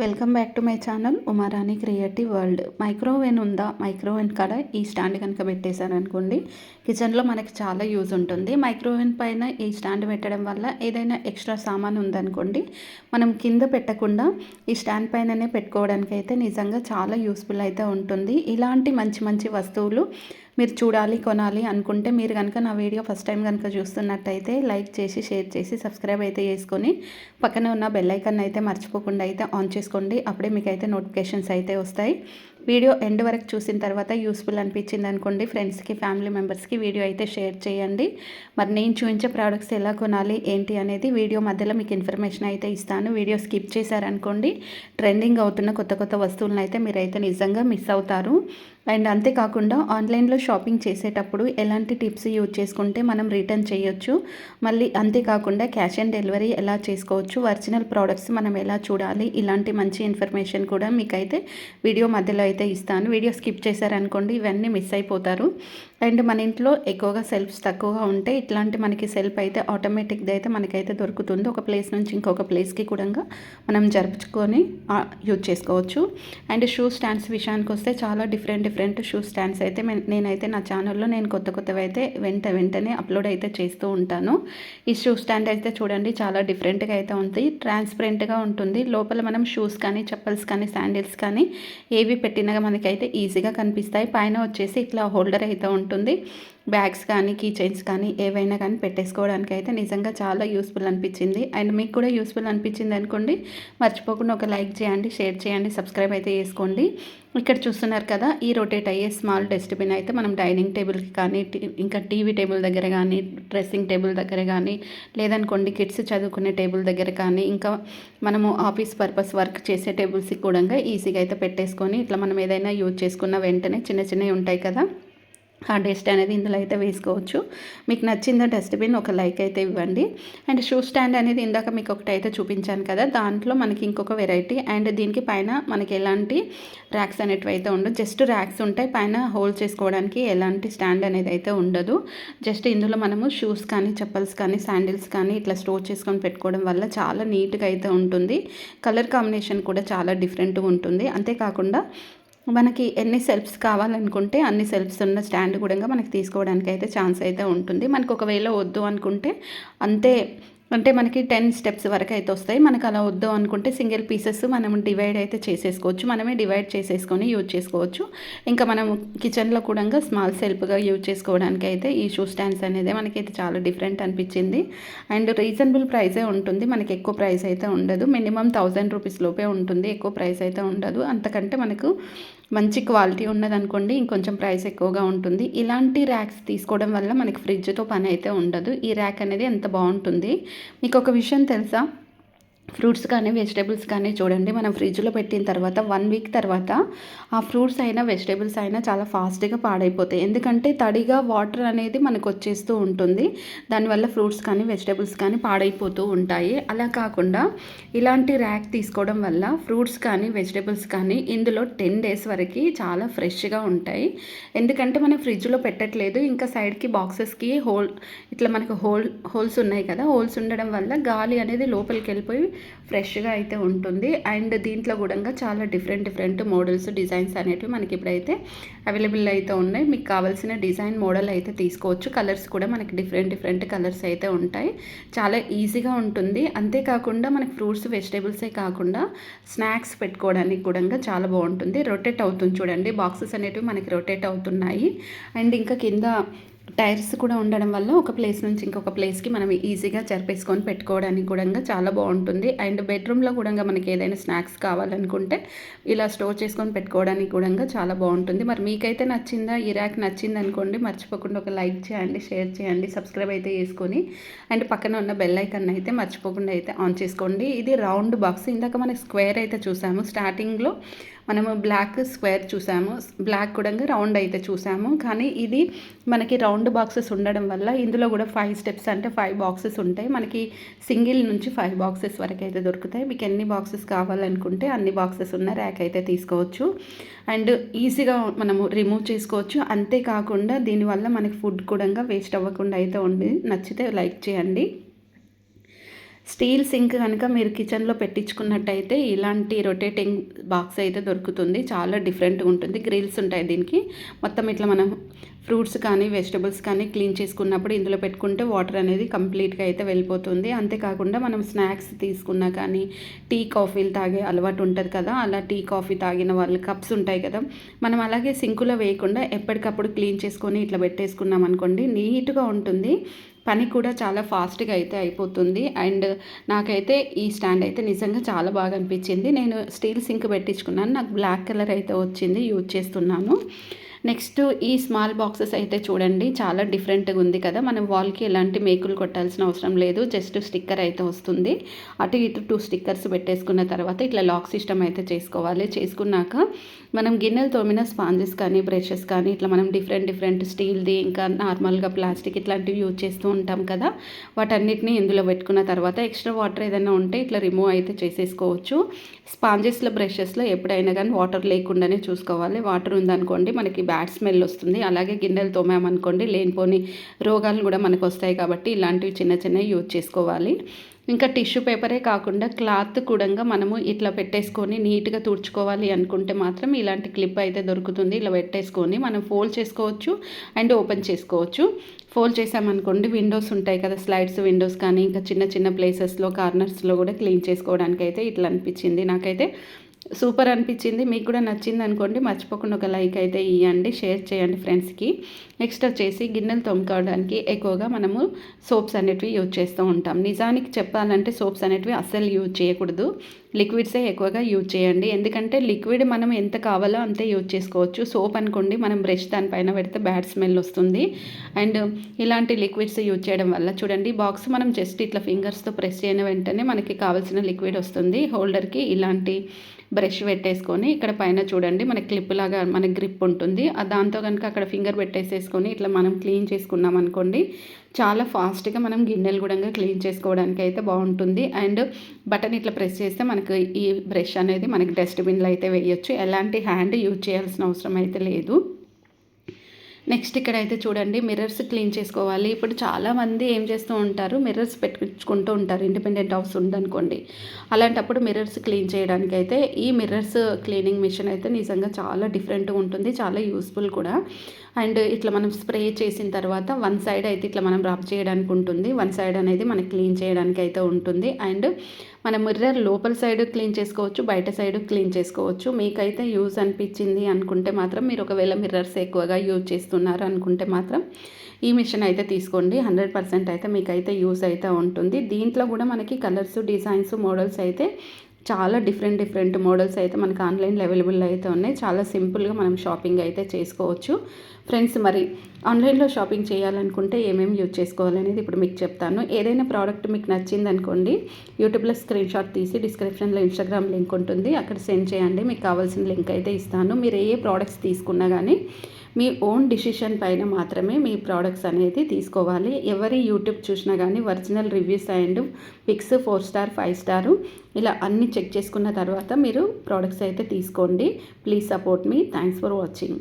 Welcome back to my channel Umarani creative world. Microwave ఉందా? Microwave కాడ? ఈ stand కనుక పెట్టేశారనుకోండి కిచెన్లో మనకి చాలా యూజ్ ఉంటుంది. మైక్రోవేన్ పైన ఈ స్టాండ్ పెట్టడం వల్ల ఏదైనా ఎక్స్ట్రా సామాన్ ఉందనుకోండి మనం కింద పెట్టకుండా ఈ స్టాండ్ పైననే పెట్టుకోవడానికి అయితే నిజంగా చాలా యూస్ఫుల్ అయితే ఉంటుంది. ఇలాంటి మంచి మంచి వస్తువులు మీరు చూడాలి కొనాలి అనుకుంటే మీరు కనుక నా వీడియో ఫస్ట్ టైం కనుక చూస్తున్నట్టయితే లైక్ చేసి షేర్ చేసి సబ్స్క్రైబ్ అయితే చేసుకొని పక్కనే ఉన్న బెల్ ఐకన్ అయితే మర్చిపోకుండా అయితే ఆన్ చేసుకోండి. అప్పుడే మీకు అయితే నోటిఫికేషన్స్ అయితే వస్తాయి. వీడియో ఎండ్ వరకు చూసిన తర్వాత యూస్ఫుల్ అనిపించింది అనుకోండి ఫ్రెండ్స్కి ఫ్యామిలీ మెంబర్స్కి వీడియో అయితే షేర్ చేయండి. మరి నేను చూపించే ప్రోడక్ట్స్ ఎలా కొనాలి ఏంటి అనేది వీడియో మధ్యలో మీకు ఇన్ఫర్మేషన్ అయితే ఇస్తాను. వీడియో స్కిప్ చేశారనుకోండి ట్రెండింగ్ అవుతున్న కొత్త కొత్త వస్తువులను అయితే మీరైతే నిజంగా మిస్ అవుతారు. అండ్ అంతేకాకుండా ఆన్లైన్లో షాపింగ్ చేసేటప్పుడు ఎలాంటి టిప్స్ యూజ్ చేసుకుంటే మనం రిటర్న్ చేయొచ్చు. మళ్ళీ అంతేకాకుండా క్యాష్ ఆన్ డెలివరీ ఎలా చేసుకోవచ్చు ఒరిజినల్ ప్రోడక్ట్స్ మనం ఎలా చూడాలి ఇలాంటి మంచి ఇన్ఫర్మేషన్ కూడా మీకైతే వీడియో మధ్యలో అయితే ఇస్తాను. వీడియో స్కిప్ చేశారనుకోండి ఇవన్నీ మిస్ అయిపోతారు. అండ్ మన ఇంట్లో ఎక్కువగా సెల్ఫ్స్ తక్కువగా ఉంటే ఇట్లాంటి మనకి సెల్ఫ్ అయితే ఆటోమేటిక్ది అయితే మనకైతే దొరుకుతుంది. ఒక ప్లేస్ నుంచి ఇంకొక ప్లేస్కి కూడా మనం జరుపుకొని యూజ్ చేసుకోవచ్చు. అండ్ షూ స్టాండ్స్ విషయానికి వస్తే చాలా డిఫరెంట్ డిఫరెంట్ షూ స్టాండ్స్ అయితే నేనైతే నా ఛానల్లో నేను కొత్త కొత్తవి అయితే వెంట వెంటనే అప్లోడ్ అయితే చేస్తూ ఉంటాను. ఈ షూ స్టాండ్ అయితే చూడండి చాలా డిఫరెంట్గా అయితే ఉంది. ట్రాన్స్పరెంట్గా ఉంటుంది. లోపల మనం షూస్ కానీ చెప్పల్స్ కానీ శాండిల్స్ కానీ ఏవి పెట్టి పెట్టినగా మనకైతే ఈజీగా కనిపిస్తాయి. పైన వచ్చేసి ఇట్లా హోల్డర్ అయితే ఉంటుంది. బ్యాగ్స్ కానీ కీ చైన్స్ కానీ ఏవైనా కానీ పెట్టేసుకోవడానికి అయితే నిజంగా చాలా యూస్ఫుల్ అనిపించింది. అండ్ మీకు కూడా యూస్ఫుల్ అనిపించింది అనుకోండి మర్చిపోకుండా ఒక లైక్ చేయండి షేర్ చేయండి సబ్స్క్రైబ్ అయితే చేసుకోండి. ఇక్కడ చూస్తున్నారు కదా ఈ రొటేట్ అయ్యే స్మాల్ డస్ట్బిన్ అయితే మనం డైనింగ్ టేబుల్కి కానీ ఇంకా టీవీ టేబుల్ దగ్గర కానీ డ్రెస్సింగ్ టేబుల్ దగ్గర కానీ లేదనుకోండి కిడ్స్ చదువుకునే టేబుల్ దగ్గర కానీ ఇంకా మనము ఆఫీస్ పర్పస్ వర్క్ చేసే టేబుల్స్కి కూడా ఈజీగా అయితే పెట్టేసుకొని ఇట్లా మనం ఏదైనా యూజ్ చేసుకున్న వెంటనే చిన్న చిన్నవి ఉంటాయి కదా ఆ డస్ట్ అనేది ఇందులో అయితే వేసుకోవచ్చు. మీకు నచ్చిందా డస్ట్బిన్ ఒక లైక్ అయితే ఇవ్వండి. అండ్ షూ స్టాండ్ అనేది ఇందాక మీకు ఒకటి అయితే చూపించాను కదా దాంట్లో మనకి ఇంకొక వెరైటీ. అండ్ దీనికి పైన మనకి ఎలాంటి ర్యాక్స్ అనేటివి అయితే ఉండవు. జస్ట్ ర్యాక్స్ ఉంటాయి పైన హోల్డ్ చేసుకోవడానికి ఎలాంటి స్టాండ్ అనేది అయితే ఉండదు. జస్ట్ ఇందులో మనము షూస్ కానీ చెప్పల్స్ కానీ శాండిల్స్ కానీ ఇట్లా స్టోర్ చేసుకొని పెట్టుకోవడం వల్ల చాలా నీట్గా అయితే ఉంటుంది. కలర్ కాంబినేషన్ కూడా చాలా డిఫరెంట్గా ఉంటుంది. అంతేకాకుండా మనకి ఎన్ని సెల్ఫ్స్ కావాలనుకుంటే అన్ని సెల్ఫ్స్ ఉన్న స్టాండ్ కూడా మనకి తీసుకోవడానికి అయితే ఛాన్స్ అయితే ఉంటుంది. మనకు ఒకవేళ వద్దు అనుకుంటే అంతే అంటే మనకి టెన్ స్టెప్స్ వరకు అయితే వస్తాయి. మనకు అలా వద్దు అనుకుంటే సింగిల్ పీసెస్ మనం డివైడ్ అయితే చేసేసుకోవచ్చు. మనమే డివైడ్ చేసేసుకొని యూజ్ చేసుకోవచ్చు. ఇంకా మనం కిచెన్లో కూడా స్మాల్ సెల్ఫ్గా యూజ్ చేసుకోవడానికి అయితే ఈ షూ స్టాండ్స్ అనేది మనకైతే చాలా డిఫరెంట్ అనిపించింది. అండ్ రీజనబుల్ ప్రైసే ఉంటుంది. మనకి ఎక్కువ ప్రైస్ అయితే ఉండదు. మినిమం థౌజండ్ రూపీస్ లోపే ఉంటుంది. ఎక్కువ ప్రైస్ అయితే ఉండదు. అంతకంటే మనకు మంచి క్వాలిటీ ఉన్నదనుకోండి ఇంకొంచెం ప్రైస్ ఎక్కువగా ఉంటుంది. ఇలాంటి ర్యాక్స్ తీసుకోవడం వల్ల మనకి ఫ్రిడ్జ్తో పని అయితే ఉండదు. ఈ ర్యాక్ అనేది ఎంత బాగుంటుంది? మీకు ఒక విషయం తెలుసా? ఫ్రూట్స్ కానీ వెజిటేబుల్స్ కానీ చూడండి. మనం ఫ్రిడ్జ్లో పెట్టిన తర్వాత వన్ వీక్ తర్వాత ఆ ఫ్రూట్స్ అయినా వెజిటేబుల్స్ అయినా చాలా ఫాస్ట్గా పాడైపోతాయి. ఎందుకంటే తడిగా వాటర్ అనేది మనకు వచ్చేస్తూ ఉంటుంది. దానివల్ల ఫ్రూట్స్ కానీ వెజిటేబుల్స్ కానీ పాడైపోతూ ఉంటాయి. అలా కాకుండా ఇలాంటి ర్యాక్ తీసుకోవడం వల్ల ఫ్రూట్స్ కానీ వెజిటేబుల్స్ కానీ ఇందులో టెన్ డేస్ వరకు చాలా ఫ్రెష్గా ఉంటాయి. ఎందుకంటే మనం ఫ్రిడ్జ్లో పెట్టట్లేదు. ఇంకా సైడ్కి బాక్సెస్కి హోల్ ఇట్లా మనకు హోల్ హోల్స్ ఉన్నాయి కదా. హోల్స్ ఉండడం వల్ల గాలి అనేది లోపలికి వెళ్ళిపోయి ఫ్రెష్గా అయితే ఉంటుంది. అండ్ దీంట్లో కూడా చాలా డిఫరెంట్ డిఫరెంట్ మోడల్స్ డిజైన్స్ అనేటివి మనకి ఇప్పుడైతే అవైలబుల్ అయితే ఉన్నాయి. మీకు కావాల్సిన డిజైన్ మోడల్ అయితే తీసుకోవచ్చు. కలర్స్ కూడా మనకి డిఫరెంట్ డిఫరెంట్ కలర్స్ అయితే ఉంటాయి. చాలా ఈజీగా ఉంటుంది. అంతేకాకుండా మనకి ఫ్రూట్స్ వెజిటేబుల్సే కాకుండా స్నాక్స్ పెట్టుకోవడానికి కూడా చాలా బాగుంటుంది. రొటేట్ అవుతుంది చూడండి. బాక్సెస్ అనేటివి మనకి రొటేట్ అవుతున్నాయి. అండ్ ఇంకా కింద టైర్స్ కూడా ఉండడం వల్ల ఒక ప్లేస్ నుంచి ఇంకొక ప్లేస్కి మనం ఈజీగా జరిపేసుకొని పెట్టుకోవడానికి కూడా చాలా బాగుంటుంది. అండ్ బెడ్రూమ్లో కూడా మనకి ఏదైనా స్నాక్స్ కావాలనుకుంటే ఇలా స్టోర్ చేసుకొని పెట్టుకోవడానికి కూడా చాలా బాగుంటుంది. మరి మీకైతే నచ్చిందా? ఈ ర్యాక్ నచ్చింది అనుకోండి మర్చిపోకుండా ఒక లైక్ చేయండి షేర్ చేయండి సబ్స్క్రైబ్ అయితే చేసుకొని అండ్ పక్కన ఉన్న బెల్ ఐకన్ అయితే మర్చిపోకుండా అయితే ఆన్ చేసుకోండి. ఇది రౌండ్ బాక్స్ ఇందాక మనకి స్క్వేర్ అయితే చూసాము. స్టార్టింగ్లో మనము బ్లాక్ స్క్వేర్ చూసాము. బ్లాక్ కూడా రౌండ్ అయితే చూసాము. కానీ ఇది మనకి రౌండ్ బాక్సెస్ ఉండడం వల్ల ఇందులో కూడా ఫైవ్ స్టెప్స్ అంటే ఫైవ్ బాక్సెస్ ఉంటాయి. మనకి సింగిల్ నుంచి ఫైవ్ బాక్సెస్ వరకు అయితే దొరుకుతాయి. మీకు ఎన్ని బాక్సెస్ కావాలనుకుంటే అన్ని బాక్సెస్ ఉన్న ర్యాక్ అయితే తీసుకోవచ్చు. అండ్ ఈజీగా మనము రిమూవ్ చేసుకోవచ్చు. అంతేకాకుండా దీనివల్ల మనకి ఫుడ్ కూడా వేస్ట్ అవ్వకుండా అయితే ఉండి నచ్చితే లైక్ చేయండి. స్టీల్ సింక్ కనుక మీరు కిచెన్లో పెట్టించుకున్నట్టయితే ఇలాంటి రొటేటింగ్ బాక్స్ అయితే దొరుకుతుంది. చాలా డిఫరెంట్గా ఉంటుంది. గ్రిల్స్ ఉంటాయి దీనికి. మొత్తం ఇట్లా మనం ఫ్రూట్స్ కానీ వెజిటబుల్స్ కానీ క్లీన్ చేసుకున్నప్పుడు ఇందులో పెట్టుకుంటే వాటర్ అనేది కంప్లీట్గా అయితే వెళ్ళిపోతుంది. అంతేకాకుండా మనం స్నాక్స్ తీసుకున్నా కానీ టీ కాఫీలు తాగే అలవాటు ఉంటుంది కదా. అలా టీ కాఫీ తాగిన వాళ్ళు కప్స్ ఉంటాయి కదా. మనం అలాగే సింకులో వేయకుండా ఎప్పటికప్పుడు క్లీన్ చేసుకొని ఇట్లా పెట్టేసుకున్నాం అనుకోండి నీట్గా ఉంటుంది. పని కూడా చాలా ఫాస్ట్గా అయితే అయిపోతుంది. అండ్ నాకైతే ఈ స్టాండ్ అయితే నిజంగా చాలా బాగా అనిపించింది. నేను స్టీల్ సింక్ పెట్టించుకున్నాను. నాకు బ్లాక్ కలర్ అయితే వచ్చింది. యూజ్ చేస్తున్నాను. నెక్స్ట్ ఈ స్మాల్ బాక్సెస్ అయితే చూడండి చాలా డిఫరెంట్గా ఉంది కదా. మనం వాల్కి ఎలాంటి మేకులు కొట్టాల్సిన అవసరం లేదు. జస్ట్ స్టిక్కర్ అయితే వస్తుంది. అటు ఇటు టూ స్టిక్కర్స్ పెట్టేసుకున్న తర్వాత ఇట్లా లాక్ సిస్టమ్ అయితే చేసుకోవాలి. చేసుకున్నాక మనం గిన్నెలు తోమిన స్పాంజెస్ కానీ బ్రషెస్ కానీ ఇట్లా మనం డిఫరెంట్ డిఫరెంట్ స్టీల్ది ఇంకా నార్మల్గా ప్లాస్టిక్ ఇట్లాంటివి యూజ్ చేస్తూ ఉంటాం కదా. వాటన్నిటిని ఇందులో పెట్టుకున్న తర్వాత ఎక్స్ట్రా వాటర్ ఏదైనా ఉంటే ఇట్లా రిమూవ్ అయితే చేసేసుకోవచ్చు. స్పాంజెస్లో బ్రషెస్లో ఎప్పుడైనా కానీ వాటర్ లేకుండానే చూసుకోవాలి. వాటర్ ఉందనుకోండి మనకి బ్యాడ్ స్మెల్ వస్తుంది. అలాగే గిన్నెలు తోమామనుకోండి లేనిపోని రోగాలు కూడా మనకు వస్తాయి కాబట్టి ఇలాంటివి చిన్న చిన్నవి యూజ్ చేసుకోవాలి. ఇంకా టిష్యూ పేపరే కాకుండా క్లాత్ కూడా మనము ఇట్లా పెట్టేసుకొని నీట్గా తుడుచుకోవాలి అనుకుంటే మాత్రం ఇలాంటి క్లిప్ అయితే దొరుకుతుంది. ఇలా పెట్టేసుకొని మనం ఫోల్డ్ చేసుకోవచ్చు అండ్ ఓపెన్ చేసుకోవచ్చు. ఫోల్డ్ చేసామనుకోండి విండోస్ ఉంటాయి కదా స్లైడ్స్ విండోస్ కానీ ఇంకా చిన్న చిన్న ప్లేసెస్లో కార్నర్స్లో కూడా క్లీన్ చేసుకోవడానికి అయితే ఇట్లా అనిపించింది నాకైతే. సూపర్ అనిపించింది. మీకు కూడా నచ్చింది అనుకోండి. మర్చిపోకుండా ఒక లైక్ అయితే ఇవ్వండి షేర్ చేయండి ఫ్రెండ్స్కి. నెక్స్ట్ వచ్చేసి గిన్నెలు తొమ్ముకోవడానికి ఎక్కువగా మనము సోప్స్ అనేటివి యూజ్ చేస్తూ ఉంటాం. నిజానికి చెప్పాలంటే సోప్స్ అనేటివి అస్సలు యూజ్ చేయకూడదు. లిక్విడ్సే ఎక్కువగా యూజ్ చేయండి. ఎందుకంటే లిక్విడ్ మనం ఎంత కావాలో అంతే యూజ్ చేసుకోవచ్చు. సోప్ అనుకోండి మనం బ్రష్ దానిపైన పెడితే బ్యాడ్ స్మెల్ వస్తుంది. అండ్ ఇలాంటి లిక్విడ్స్ యూజ్ చేయడం వల్ల చూడండి బాక్స్ మనం జస్ట్ ఇట్లా ఫింగర్స్తో ప్రెస్ చేయని వెంటనే మనకి కావాల్సిన లిక్విడ్ వస్తుంది. హోల్డర్కి ఇలాంటి బ్రష్ పెట్టేసుకొని ఇక్కడ పైన చూడండి మన క్లిప్ లాగా మన గ్రిప్ ఉంటుంది. దాంతో కనుక అక్కడ ఫింగర్ పెట్టేసేసుకొని ఇట్లా మనం క్లీన్ చేసుకున్నాం అనుకోండి చాలా ఫాస్ట్గా మనం గిన్నెలు కూడా క్లీన్ చేసుకోవడానికి అయితే బాగుంటుంది. అండ్ బటన్ ఇట్లా ప్రెస్ చేస్తే మనకు ఈ బ్రష్ అనేది మనకి డస్ట్బిన్లో అయితే వేయచ్చు. ఎలాంటి హ్యాండ్ యూజ్ చేయాల్సిన అవసరం అయితే లేదు. నెక్స్ట్ ఇక్కడైతే చూడండి మిర్రర్స్ క్లీన్ చేసుకోవాలి. ఇప్పుడు చాలామంది ఏం చేస్తూ ఉంటారు మిర్రర్స్ పెట్టుకుంటూ ఉంటారు. ఇండిపెండెంట్ హౌస్ ఉందనుకోండి. అలాంటప్పుడు మిర్రర్స్ క్లీన్ చేయడానికి అయితే ఈ మిర్రర్స్ క్లీనింగ్ మిషన్ అయితే నిజంగా చాలా డిఫరెంట్గా ఉంటుంది చాలా యూస్ఫుల్ కూడా. అండ్ ఇట్లా మనం స్ప్రే చేసిన తర్వాత వన్ సైడ్ అయితే ఇట్లా మనం రబ్ చేయడానికి ఉంటుంది వన్ సైడ్ అనేది మనకి క్లీన్ చేయడానికి అయితే ఉంటుంది. అండ్ మన మిర్రర్ లోపల సైడ్ క్లీన్ చేసుకోవచ్చు బయట సైడ్ క్లీన్ చేసుకోవచ్చు. మీకైతే యూజ్ అనిపించింది అనుకుంటే మాత్రం మీరు ఒకవేళ మిర్రర్స్ ఎక్కువగా యూజ్ చేస్తున్నారు అనుకుంటే మాత్రం ఈ మిషన్ అయితే తీసుకోండి. హండ్రెడ్ పర్సెంట్ అయితే మీకైతే యూస్ అయితే ఉంటుంది. దీంట్లో కూడా మనకి కలర్స్ డిజైన్స్ మోడల్స్ అయితే చాలా డిఫరెంట్ డిఫరెంట్ మోడల్స్ అయితే మనకు ఆన్లైన్లో అవైలబుల్ అయితే ఉన్నాయి. చాలా సింపుల్గా మనం షాపింగ్ అయితే చేసుకోవచ్చు. ఫ్రెండ్స్ మరి ఆన్లైన్లో షాపింగ్ చేయాలనుకుంటే ఏమేమి యూజ్ చేసుకోవాలనేది ఇప్పుడు మీకు చెప్తాను. ఏదైనా ప్రోడక్ట్ మీకు నచ్చింది అనుకోండి యూట్యూబ్లో స్క్రీన్ షాట్ తీసి డిస్క్రిప్షన్లో ఇన్స్టాగ్రామ్ లింక్ ఉంటుంది. అక్కడ సెండ్ చేయండి మీకు కావాల్సిన లింక్ అయితే ఇస్తాను. మీరు ఏ ప్రోడక్ట్స్ తీసుకున్నా కానీ మీ ఓన్ డిసిషన్ పైన మాత్రమే మీ ప్రోడక్ట్స్ అనేది తీసుకోవాలి. ఎవరి యూట్యూబ్ చూసినా కానీ original reviews and picks four star five star ఇలా అన్ని చెక్ చేసుకున్న తర్వాత మీరు ప్రోడక్ట్స్ అయితే తీసుకోండి. Please support me. Thanks for watching.